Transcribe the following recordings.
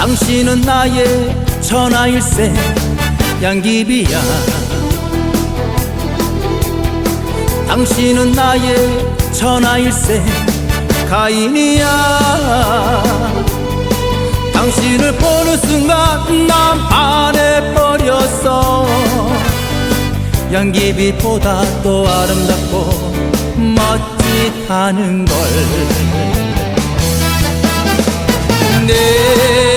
당신은 나의 천하일세 양귀비야. 당신은 나의 천하일세 가인이야. 당신을 보는 순간 난 반해버렸어 양귀비보다 또 아름답고 멋지다는 걸. 내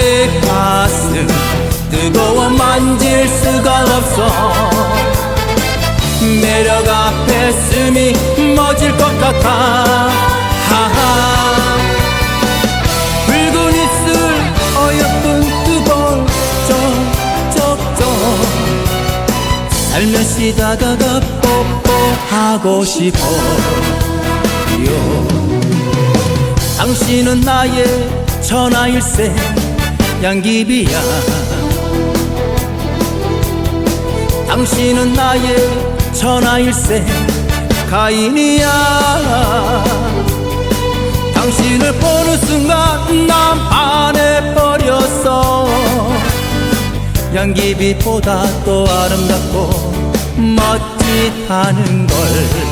없어. 매력 앞에 숨이 멎을 것 같아. 하하. 붉은 입술 어여쁜 두번 쪽쪽쪽 살며시 다가가 뽀뽀하고 싶어요. 당신은 나의 천하일세 양귀비야 당신은 나의 천하일세 가인이야. 당신을 보는 순간 난 반해버렸어 양귀비보다 또 아름답고 멋지다는 걸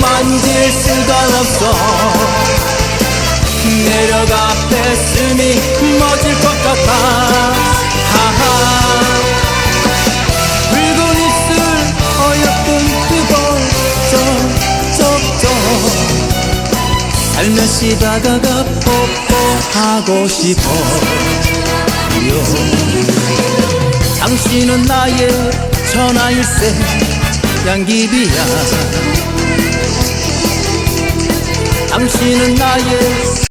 만질 수가 없어. 앞에 숨이 멎을 것 같아. 하하. 붉은 입술 어여쁜 두번 쪽쪽쪽 살며시 다가가 뽀뽀하고 싶어요. 당신은 나의 천하일세 양귀비야 당신은 나의